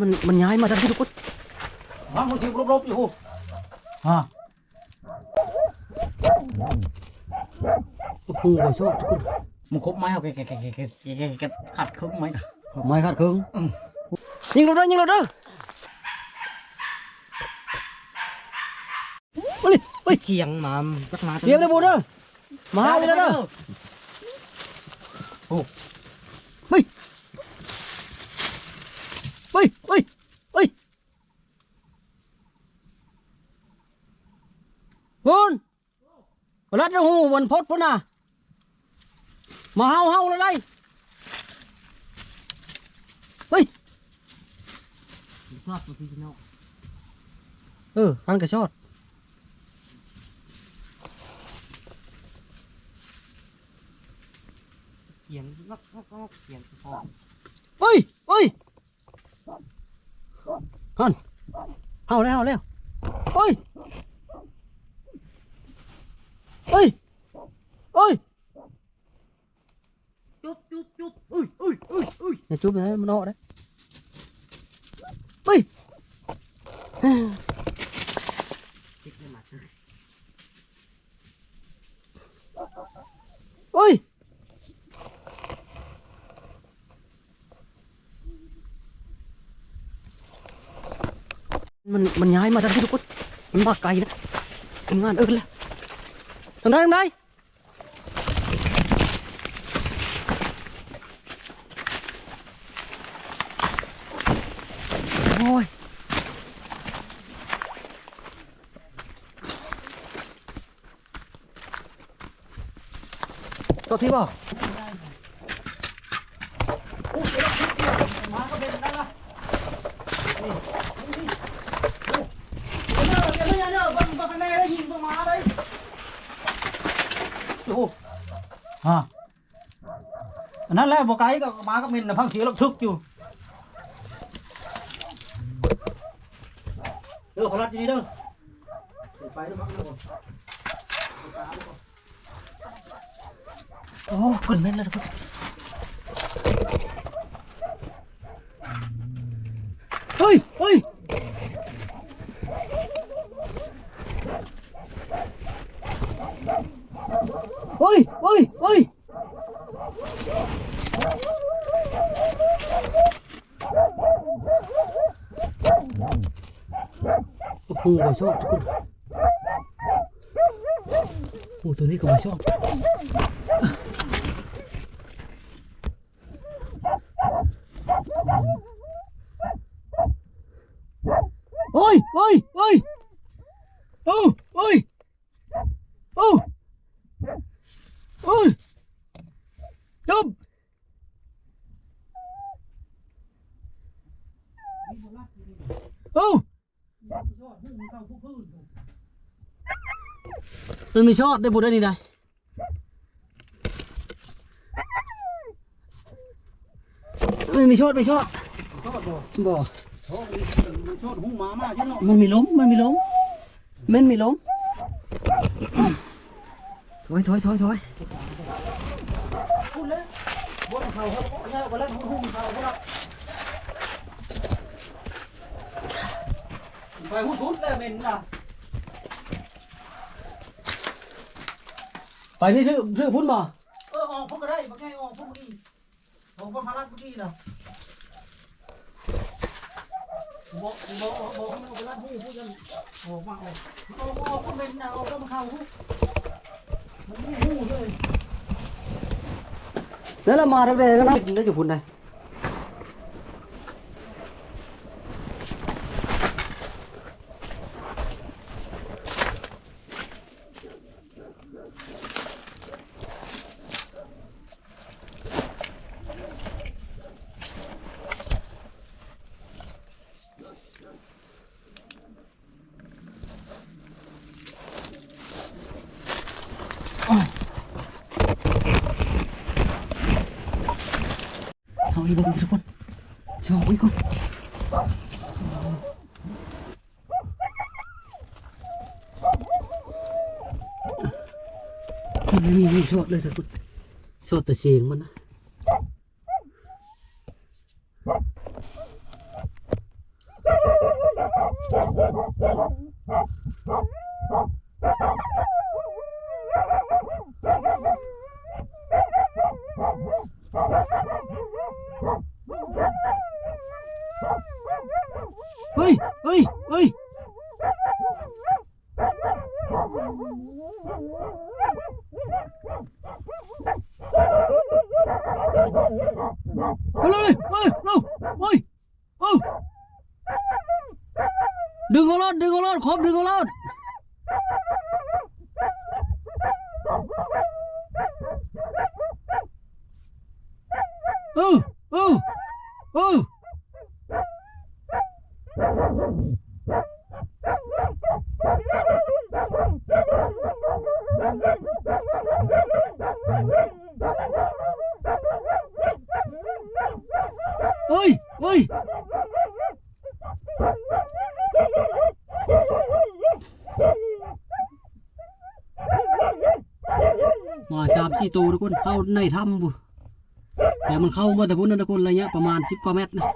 มันมันย้ายมาทางที่ทุกคนฮะมันสิรบๆอยู่ฮะโอ้โหชอบทุกคนมันครบไหมเอาแกแกแกแกแกแกแกขัดครึ่งไหมไม้ขาดครึ่งยิงรถเด้อยิงรถเด้อมาเลยเฮ้ยเคียงมาจักมาเตรียมเลยบูเด้อมาเลยเด้อเฮ้ยเฮ้ยเฮ้ยเฮ้ย คุณรัดหูวันพดพุ่นน่ะ มาเฮาเฮาเลยเฮ้ยชอบตัวพี่น้องเออหันกระชอดเคียงงอกงอกงอกเคียงพอเฮ้ยเฮ้ยหันเฮาแล้วเฮาแล้วเฮ้ยเฮ้ยเฮ้ย จุ๊บจุ๊บจุ๊บอุ้ยอุ้ย อุ้ยอุ้ยอย่าจุ๊บเลยมันออกได้เฮ้ยจิกเล ยมาซื้อเฮ้ยมันมันย้ายมาทางที่ทุกคนมันมาไกลนะทำงานเอิ้นแล้วทางไหนทางไหนโอ้ยตัวพี่บ งูก็ชอบทุกคนโอ้ตัวนี้ก็ไม่ชอบมินน่ะพังเสียงระทึกอยู่เด้อขอรัดอยู่นี่เด้อไปเด้อพักเด้อ โอ้ขึ้นแม่นแล้วทุกคนเฮ้ยเฮ้ยเฮ้ยเฮ้ยเฮ้ยโอ้โหไม่ชอบทุกคนโอ้ตัวนี้ก็ไม่ชอบ โอ้ยโอ้ยโอ้ยโอ้โอ้ยโอ้โอ้ยจบโอ้ มันมีชอดได้บุได้นี่ได้ไม่มีชอดไม่ชอดชอบบ่บ่โอ้ย ได้เข้าครับบ่ได้บ่ได้หูเข้าบ่ได้ไปหูสุดแล้วเม่นน่ะไปนี่ชื่อชื่อพุ่นบ่เออออกพวกก็ได้บ่แก้ออกพวกนี้ออกพวกพารัดพวกนี้น่ะบ่บ่บ่บ่ให้มันเอาไปรัดหูพวกนั้นออกมาออกออกออกก็เป็นน่ะออกก็มาเข้าหูมันหูหูเลยแล้วเรามาทางใดกันนะได้อยู่พุ่นใดเอาอีกบ่ทุกคนสองอีกคนมันไม่มีมีชอด เลยทุกคนชอดแต่เสียงมันนะ เฮ้ยเฮ้ยเฮ้ยเอาเลยเฮ้ยเร็วเฮ้ยเอ้าดึงเอารถดึงเอารถครบดึงเอารถเออเออเออ เฮ้ยเฮ้ย มาสามสี่ตัวทุกคนเข้าในถ้ำบุแต่มันเข้ามาแต่พุ่นนะทุกคนระยประมาณสิบกว่าเมตรนะ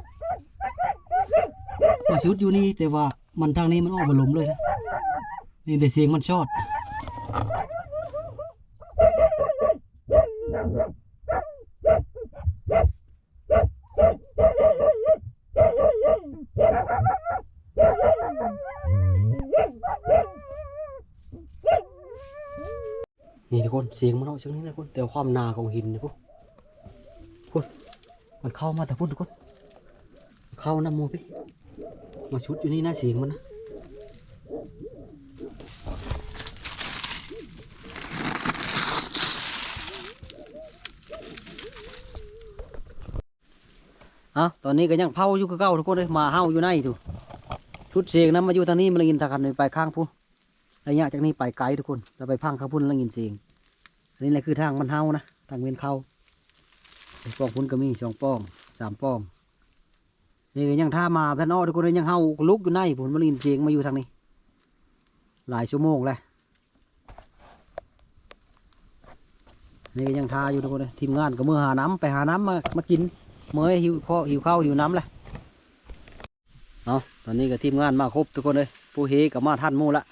มาชุดอยู่นี่แต่ว่ามันทางนี้มันออกมาหลมเลยนะนี่แต่เสียงมันชอด นี่ทุกคน เสียงนี้นะทุกคนแต่ความนาของหินนะพวกพุ่นมันเข้ามาแต่พุ่นทุกคนเข้าน้ำมูพี่มาชุดอยู่นี่นะเสียงมันนะอะตอนนี้ก็ยังเผาอยู่กับเก่าทุกคนเลยมาเฮาอยู่ในถูกชุดเสียงนั้นมาอยู่ทางนี้มันเลยยินทางกันไปข้างผู้ระยะจากนี้ไปไกลทุกคนเราไปพังข้างพุ่นแล้วยินเสียง นนี้แหละคือทางมันเฮานะทางเวียนเข้าไอป้องพุ่นก็มีสองป้องสามป้องนี่ก็ยังท่ามาพนอ้อทุกคนเลยยังเฮาลุกอยู่ในผลมาลินเสียงมาอยู่ทางนี้ หลายชั่วโมงเลยนี่ก็ยังท่าอยู่ทุกคนเลยทีมงานก็มือหาน้ำไปหาน้ำมามากินเมื่อหิวข้อหิวข้าวหิวน้ำเลยเอาตอนนี้ก็ทีมงานมาครบทุกคนเลยผู้เฮก็มาท่านมู่ละ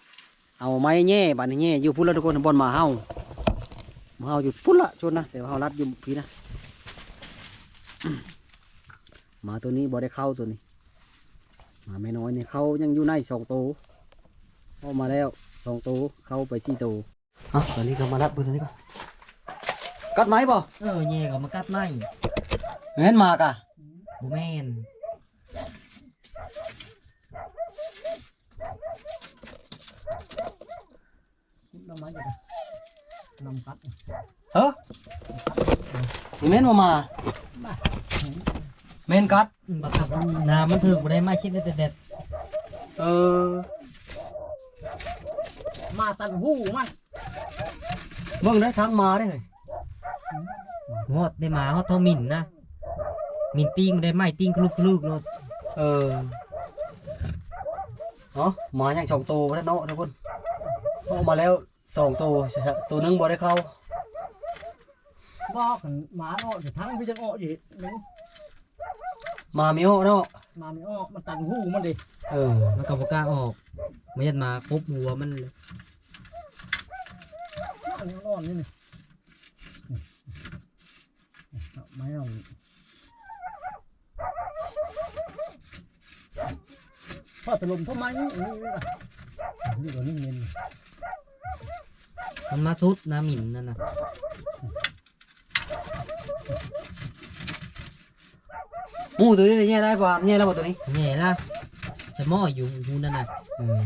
เอาไม้แง่บานแง่อยู่พุ่นแล้วทุกคนบนมาเฮา เอาอยู่พุ่นละชนนะแต่ว่าเอารัดอยู่พี่นะหมาตัวนี้บ่ได้เข้าตัวนี้หมาไม่น้อยเนี่ยเข้ายังอยู่ในสองตัวออกมาแล้วสองตัวเข้าไปสี่ตัวฮะตอนนี้ก็มารัดเบอร์ตัวนี้ก่อนกัดไหมบ่เออแย่ก็มากัดไล่เห็นมากอะบูแมนน้ำมันอยู่ น้ำพัดเฮ้อเมนมามาเม่นกัดบักขับน้ำมันถึงบ่ได้มาคิดได้แต่เด็ดเออ มาตันหูมันเบิ่งได้ทั้งมาได้เลยงอดได้มาเขาเท่ามินนะมินติ้งได้ไม้ติ้งคลุกคลุกๆโลดเออเนาะมาอย่างสองตัวแล้วเนาะทุกคนออกมาแล้ว สองตัวตัวหนึงบ่ได้เข้าบอกกันหมาออกอยู่ทั้งพี่จะออกอยู่นี่มามีโอเนาะมาไม่ออกมันตันหูมันดิเออมันก็บ่กล้าออกมันยัดมาครบหัวมันเลยอันนี้อ่อนนี่นี่ไม่เอาพ่อตะลุมทำไมนี่นี่ตัวนี้เงิน มันมาชุดน้ำหมิ่นนั่นน่ะหมูตัวนี้ได้แย่ได้ป่ะแย่แล้วป่ะตัวนี้แย่ละจะหม้ออยู่หูนั่นน่ะเออ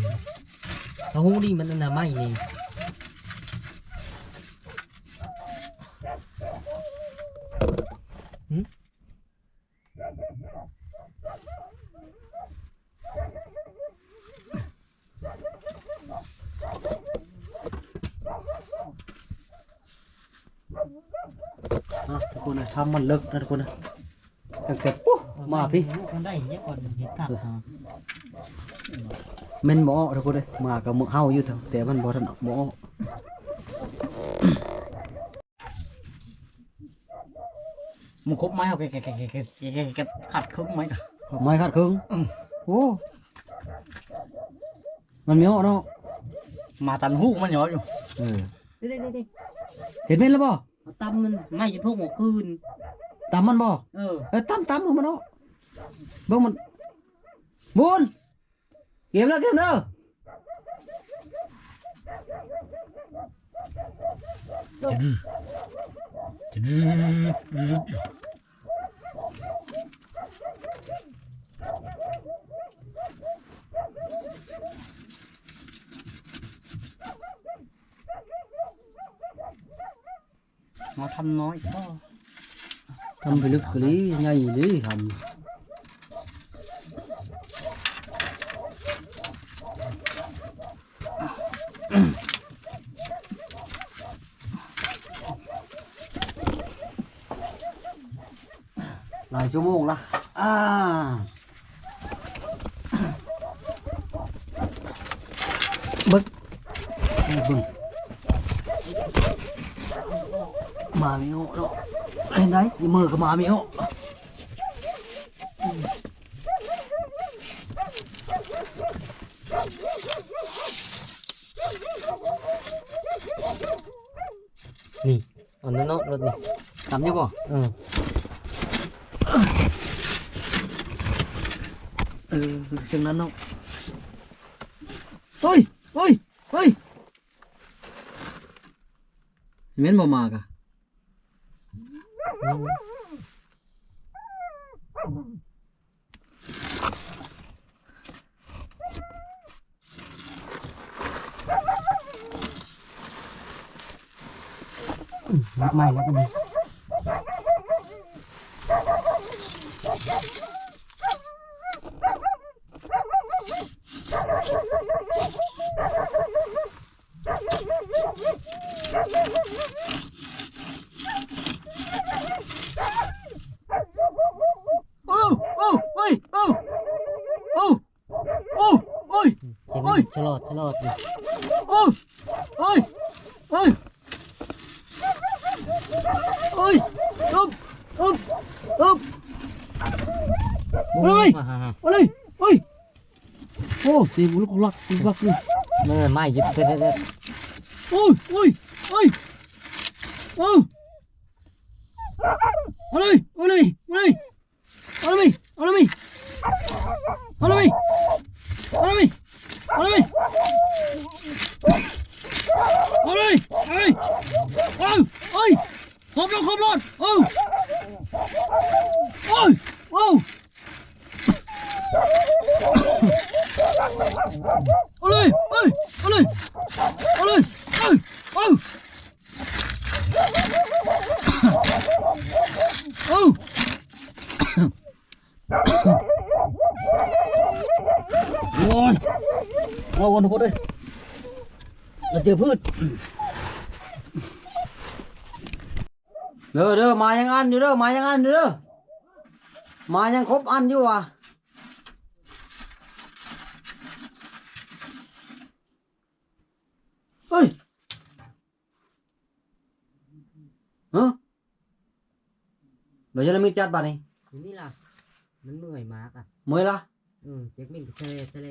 เขาหูนี่มันนั่นน่ะไม้นี่อะ ทุกคนนะทำมันเลิกนะทุกคนนะตั้งแต่ปุ๊บมาพี่มันได้อย่างเงี้ยก่อนเห็ดกัดเม่นบ่ออกทุกคนเลยมากับมือเฮาอยู่เถอะแต่มันบ่ทันออกบ่ออกมึงคบไม้เอาแกแกแกแกแกแกแกขัดครึ่งไหมไม้ขาดครึ่งโอ้มันมีออกเนาะมาตันหูมันเหนียวอยู่เออเด้เด้เห็นเม่นแล้วบ่เอาตำมันไม่จนพวกหัวคืน ตามมันบ่เออเออตามตามของมันเนาะเบิ่งมันบุญเกมแล้วเกมแล้วมาทำน้อยก็ Tam bir lực lý ngay lý, hầm. Lại xuống buồn lắm à. Bức bừng mà bị ngộ đó Em đấy, thì mờ cái mà miệng hộ. Nì, còn nó nốt luôn nè. Cắm chứ cô? Ừ. Ừ, chừng nó nốt. Ôi, ôi, ôi. Miếng bò mà cả. มัดไม้แล้วก็มี กลักกลักเลยเมื่อไม่ยึดเด็ดเด็ดโอ้ยโอ้ยโอ้ยโอ้ยเอาเลยเอาเลยเอาเลยเอาเลยเอาเลยเอาเลยเอาเลยเอาเลยเอาเลยเอาเลยโอ้ยโอ้ยครบแล้วครบรถโอ้ยโอ้ยโอ้ยเอาเลยเอ้ยเอาเลยเอาเลยเอ้ยเอ้ยเอ้ยโอ้ยเอาก่อนทุกคนเลยเราเจอพืชเด้อเด้อ มายังอันอยู่เด้อมายังอันอยู่เด้อมายังครบอันอยู่ว่ะเฮ้ยเฮ้ยเดี๋ยวจะมีจัดบ้านนี่นี่ล่ะมันเหนื่อยมากอะเมื่อยละเออเจ็กมิ่งทะเลทะเล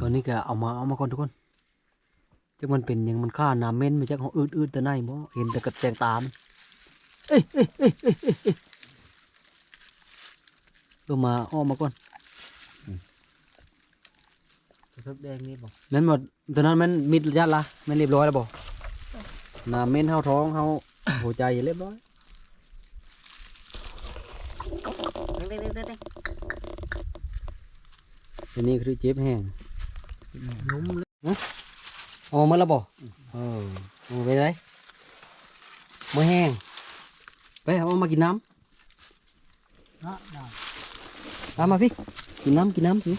เอาตัวนี้ก็เอามาเอามาก่อนทุกคนจักมันเป็นหยังมันฆ่าน้ำเม้นมาจากของอืดๆแต่ไหนบ่เห็นแต่กระแจงตามเอ้ยเอ้ยเอ้ยเอ้ยเอ้ยเอ้ยเอามาเอ้อมมาก่อนกระทบแดงนี่บอกแม่นหมดตอนนั้นแมันมิดยัดละแม่นเรียบร้อยแล้วบ่น้ำเม้นเฮาท้องเฮาหัวใจเรียบร้อยเด็ดเด็ดเด็ดอันนี้คือเจ็บแห้ง นุ่มเลยเอามาแล้วบ่เออเอาไปไหนมาแห้ง ไปเอามากินน้ำนะนะตามมาพี่ กินน้ำกินน้ำสิ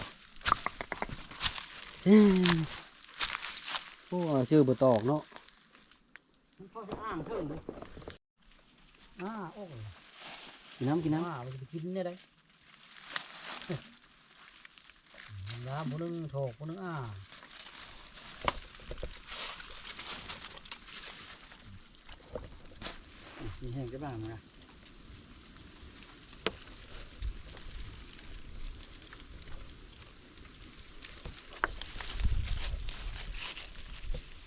โอ้ชื่อบตอกเนาะมันพอจะอ้างเพิ่มเลยอ่าโอ้กินน้ำกินน้อ่ามันจะกินเนี่ยได้ ยามผู้หนึงโถกผู้หนึงอ้ามีแห้งได้บ้างนะ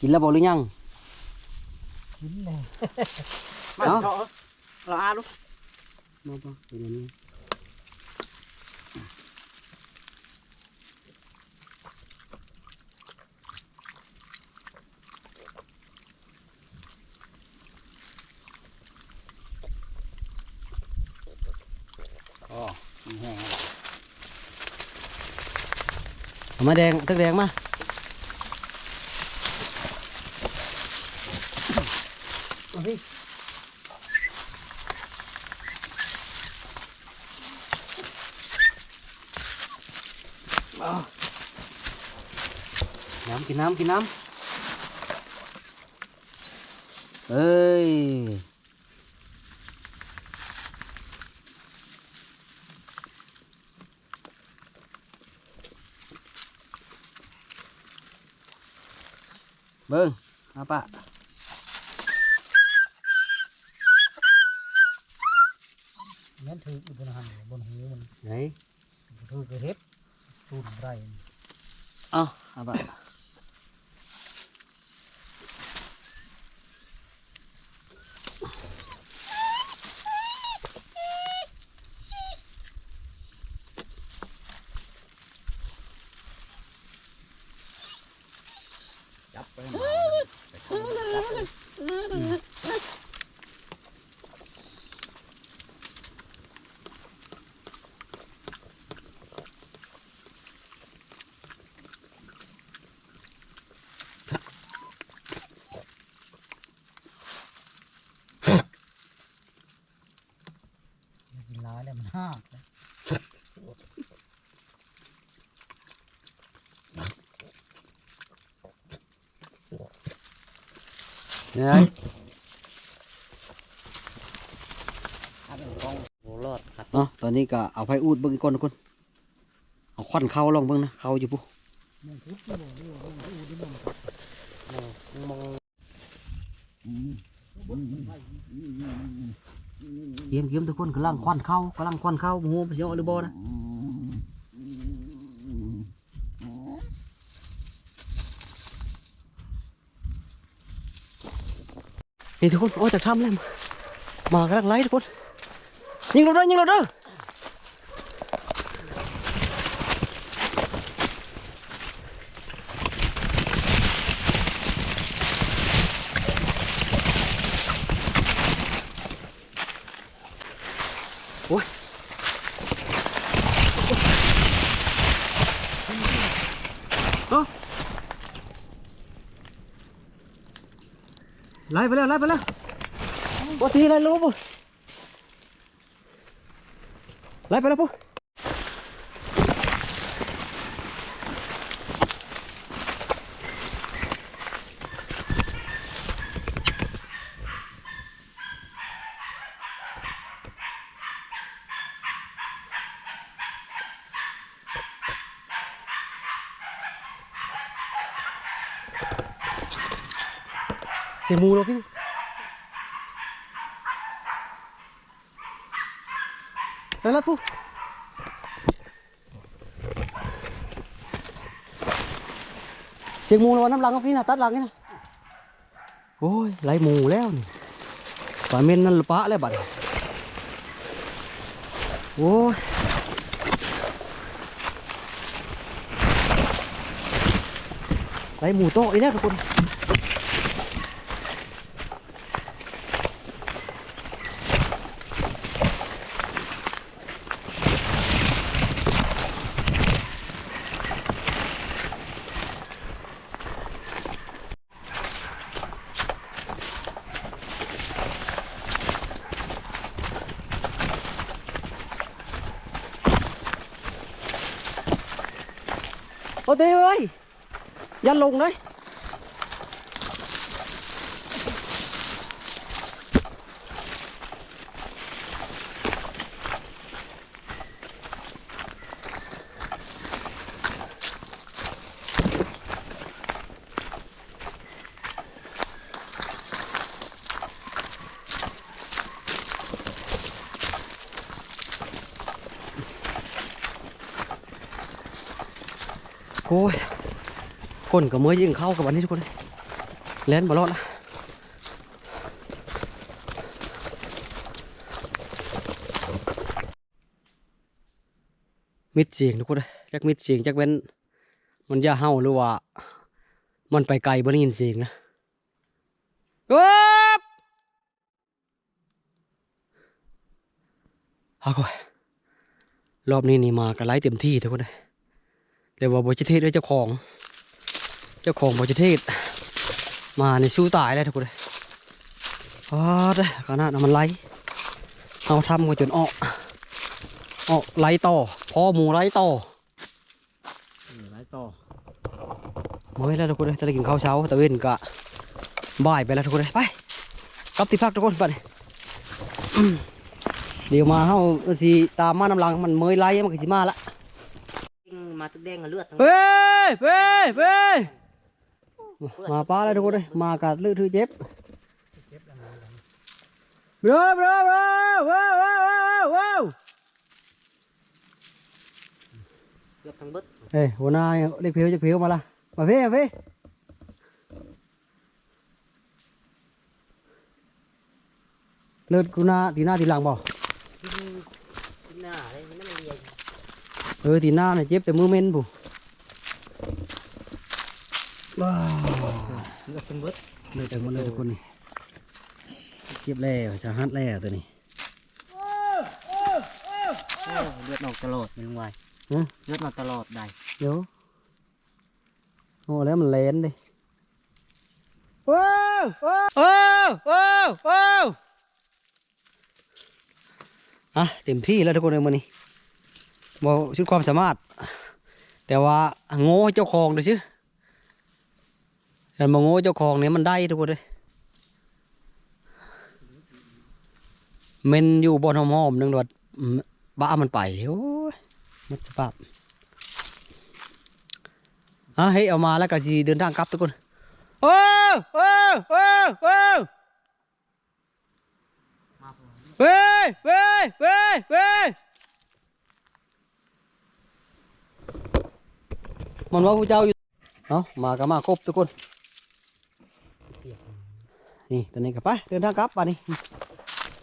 กินแล้วบ่หรือยัง กินเลยเอ้าเราอาลูกมาบ่เป็นอันนี้อ๋อมีแห้งแล้วเอา มาแดงตึกแดงมาเอาพี่น้ำกินน้ำกินน้ำเอ้ย เบิ้งอาปะแม่นถืออยู่บนหันบนหูมันไหนถือกระเฮ็ดตูนไรเอ้าอาปะ จับไปกินร้ายแล้วมันห้ากเลย เนี่ยโอ้รอดครับเนาะตอนนี้ก็เอาไฟอูดเบิ่งอีกก่อนทุกคนเอาควันเข้าลองเบิ่งนะเข้าอยู่ปุ๊แม่นทุบที่บ่นี่บ่นี่อูดินมันมองเยี่ยมเยี่ยมทุกคนกำลังควันเข้ากำลังควันเข้าโมโหไปเยอะหรือบ่นะ นี่ทุกคนโอ้จากถ้ำแล้วมามากำลังไล่ทุกคนยิงเราด้วยยิงเราด้วย ไล่ไปแล้วไล่ไปแล้วโอ้ทีไล่ลงปุ๊ไล่ไปแล้วปุ๊เสียงหมูเราพี่ไปแล้วปุ๊เสียงหมูเราน้ำหลังเอาพี่นะตัดหลังนี่นะโอ้ยไล่หมูแล้วนี่ป ลาเม่นนั่นละปะแล้วบัดนี้โอ้ยไล่หมูโตอีกแล้วทุกคน โอ้เต้เอ้ยอย่าลงเลย โอ้ยคนกับมือยิงเข้ากับวันนี้ทุกคนเล่นบอลรอดนะมิดเสียงทุกคนเลยจักมิดเสียงจักเป็นมันจะเห่าหรือว่า มันไปไกลบ่ได้ยินเสียงนะอ๊บเอาก่อนรอบนี้นี่มากันไล่เต็มที่ทุกคนเลย แต่ว่าบจิเทศด้วยเจ้าของ เจ้าของบจิเทศ มาในสู้ตายแล้วทุกคนเลยอ๋อเด้อขนาดนั้นมันไล่เอาทำกันจนออกออกไล่ต่อพ่อหมูไล่ต่อไหนต่อเมื่อยแล้วทุกคนเลยจะได้กินข้าวเช้าตะเวนกะบ่ายไปแล้วทุกคนเลยไปกลับที่พักทุกคนไปอืมเดี๋ยวมาเฮาสิตามมานำหลังมันเมื่อยไล่มันก็สิมาละ มาตึกแดงกับเลือดทั้งเฮ้ยเฮ้ยเฮ้ยมาป้าแล้วทุกคนเลยมากัดลือถือเจ็บเบ้อเบ้อเบ้อเบ้อเบ้อเบ้อเบ้อเลือดทั้งเบิดเฮ้ยหัวหน้าเรียกเพลวจะเพลวมาละมาเพ่มาเพ่เลิศกูหน้าตีหน้าตีหลังบ่กินกินหน้าเลยมันไม่เรียน เออตีหน้าเนี่ยเจ็บแต่มือเม้นผู้ว้าวเลือดทั้งเบิดเลือดแต่หมดเลยทุกคนนี่เจ็บแล้วจะฮัดแล้วตัวนี้โอ้เลือดออกตลอดไม่รู้วายฮะเลือดออกตลอดได้เดี๋ยวโอ้แล้วมันเลนดิว้าวว้าวว้าวว้าวว้าวอะเต็มที่แล้วทุกคนเลยมันนี่ บอชุดความสามารถ แต่ว่าโง่เจ้าของเด้อชื่อแต่มาโง่เจ้าของเนี่ยมันได้ทุกคนเลยเมนอยู่บนหอมๆหนึงดอดบ้ามันไปโอ้ยมันสภาพอะเฮ้ยเอามาแล้วก็สิเดินทางกลับทุกคนโอ้โอ้โอ้โอ้เว้ยเว้ยเว้ยเว้ย มันว่าผู้เจ้าอยู่เอาะมาก็มาครบทุกคน นี่ตอนนี้ก็ไปเดินทางกลับป่ะนี่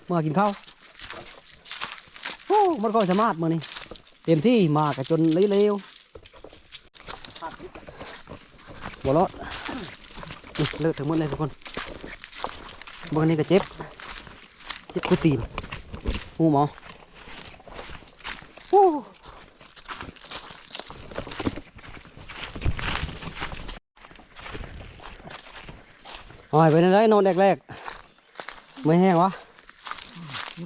มากินข้าวโอ้มันก็สามารถมือนี่เต็มที่มากันจนเร็วๆบอลอดนี่เลิกทั้งหมดเลยทุกคนบอร์นี้ก็เจ็บเจ็บกูตีนหูหมอ หายไปไหนได้นอนแรกๆไม่แห้งวะ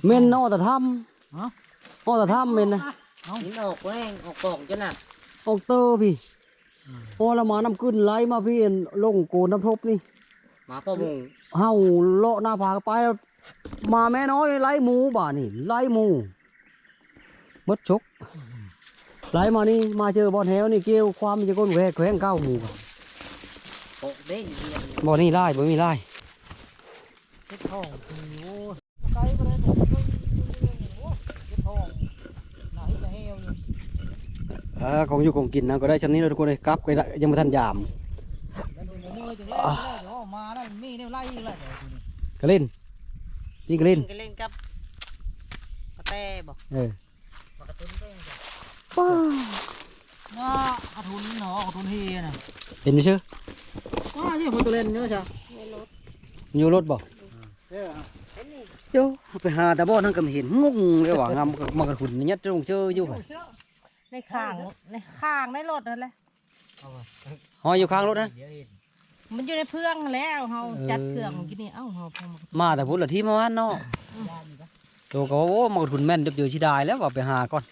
เมนนอแต่ทำฮะนอแต่ทำเมนนะกินออกแห้งออกกล่องจ้ะน่ะออกเตอร์พี่โอ้ละมาน้ำขึ้นไหลมาพี่ลงโกนน้ำทบนี่มาพ่อมุงเฮาเลาะหน้าผากไปแล้วมาแม่น้อยไล่หมูบ่านี่ไล่หมูเบิดชกไล่มานี่มาเจอบอลแถวนี่เกี่ยวความมันจะก้นแหวกแขวงเก้าหมูกันโปะ เด้งเรียนบ่อนี่ไล่บ่มีไล่เจ็บท้องโอ้ยไกลไปเลยผมก็โอ้ยเจ็บท้องหน้าที่จะเหี่ยวอยู่เออของอยู่ของกินนะก็ได้ชั้นนี้เราทุกคนเลยกลับไปละยังไม่ทันยามมันเป็นมือจังแล้วเดี๋ยวมาแล้วมีเนี่ยไล่อีกแล้วเดี๋ยวทีนี้กระเล่นนี่กระเล่นก็เล่นกับกระแตบอกเออมากระตุ้นก็ยังจะป้าน่าอาทุนเนาะอาทุนเฮียน่ะเห็นไหมเชื่อ ว้าที่คนตัวเล่นเนื้อจ้ะไม่ลดอยู่รถบ่เด้อเห็นนี่เจ้าไปหาแต่บ่อนั่นก็ไม่เห็นงงเลยว่างามมันกระหุ่นยัดตรงเจออยู่ไผในข้างในข้างในรถนั่นแหละหอยอยู่ข้างรถนะเดี๋ยวเห็นมันอยู่ในเพื่องแล้วเฮาเออจัดเครื่องกินนี่เอ้าเฮาพอมามาแต่พูดละที่เมื่อวานเนาะตัวก็ว่าโอ้มันกระหุ่นแม่นเดือชิดายแล้วว่าไปหาก่อน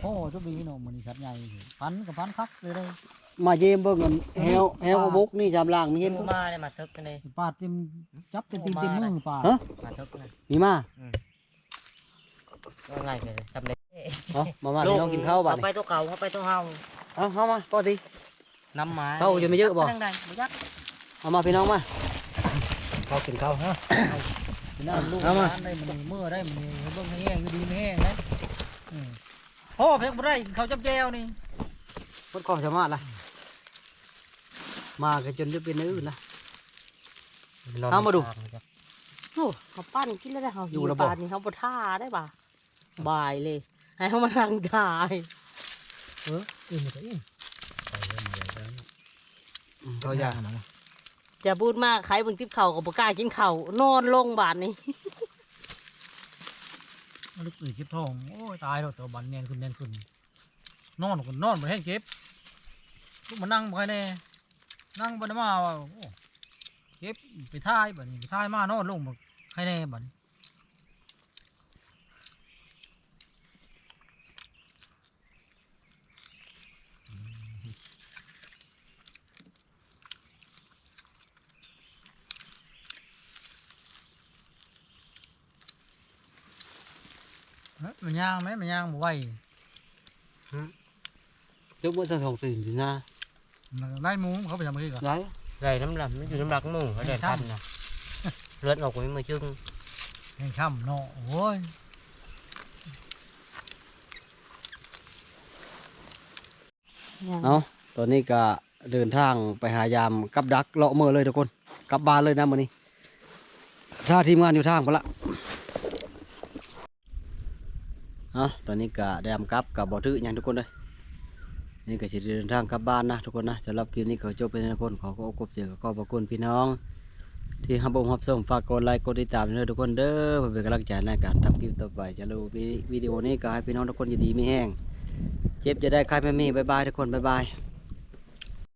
โอ้ชุบบีเนาะมันชัดใหญ่พันกับพันคักเลยเลย มาเยี่ยมเบิ่งกันแฮวแฮวกระบุกนี่จำล่างมีเห็นกูมาเลยมาทึกกันเลยปาดเต็มจับเต็มตีนเต็มมือปาดฮะ มาทึกนะมีมาก็ง่ายเลยสำเร็จเอามามาพี่น้องกินข้าวบ้านเขาไปตัวเก่าเขาไปตัวเฮาเอาเข้ามาปกติน้ำหมาเข้าจะไม่เยอะบ่ดังๆบ่ยักเอามาพี่น้องมาข้าวกินข้าวฮะน้ำลูกเอามาได้มันมือได้มันเบิ่งไม่แห้งอยู่ดีไม่แห้งนะอืมพ่อเพียงบ่ได้เขาจับแจวนี่ คนของสามารถละ มากันจนจะเป็นอื่นละเอามาดูโอ้เขาปั้นกินแล้วได้เขาอยู่หิวระบบปลานี่เขาปท่าได้ป่ะบายเลย ให้เขามาทางกายเอออิ่มก็อิ่มอืมเขาอยากจะพูดมากใครเบิ่งทิพเข่ากับปกล้ากินเข่าวนอนลงบาทนี้ลูกตื่นเจ็บท้องโอ้ยตายแล้วตัวบันแนนขึ้นแนนขึ้นนอนก็นอนบ่ให้เจ็บลูกมานั่งบ่ให้แน่ นั่งบ่ได้มาว่าโอ้เจ็บไปท่ายบัดนี้ไปท่ายมานอนลงบ่ให้แน่บัดนี้เอ๊ะมันย่างไหมมันย่างบ่ไหวจ้าบ่ทันของตื่นอยู่นะ นไล่หมูเขาไปทำอะไรกันได้ไก่น้ำลำมันอยู่น้ำหลักหมูเขาได้ทันนะเลือดออกไว้มือจึงแห่งค่ำเนาะโอ้ยเอาตอนนี้ก็เดินทางไปหายามกับดักเลาะเมื่อเลยทุกคนกลับบ้านเลยนะมื้อนี้ถ้าทีมงานอยู่ทางพนละเอาตอนนี้ก็ได้ทำกลับกับบ่อถืออย่างทุกคนเลย นี่ก็จะเดินทางกลับบ้านนะทุกคนนะสำหรับคลิปนี้ขอจบเป็นคนขอขอบคุณเจอขอบพระคุณพี่น้อง ที่ฮับบงฮับส่งฝากกดไลค์กดติดตามด้วยทุกคนเด้อเพื่อเป็นกำลังใจในการทำคลิปต่อไปจะรู้วิดีโอนี้ก็ให้พี่น้องทุกคนยินดีไม่แห้งเจ็บจะได้คลายไม่มีบายบายทุกคนบายบาย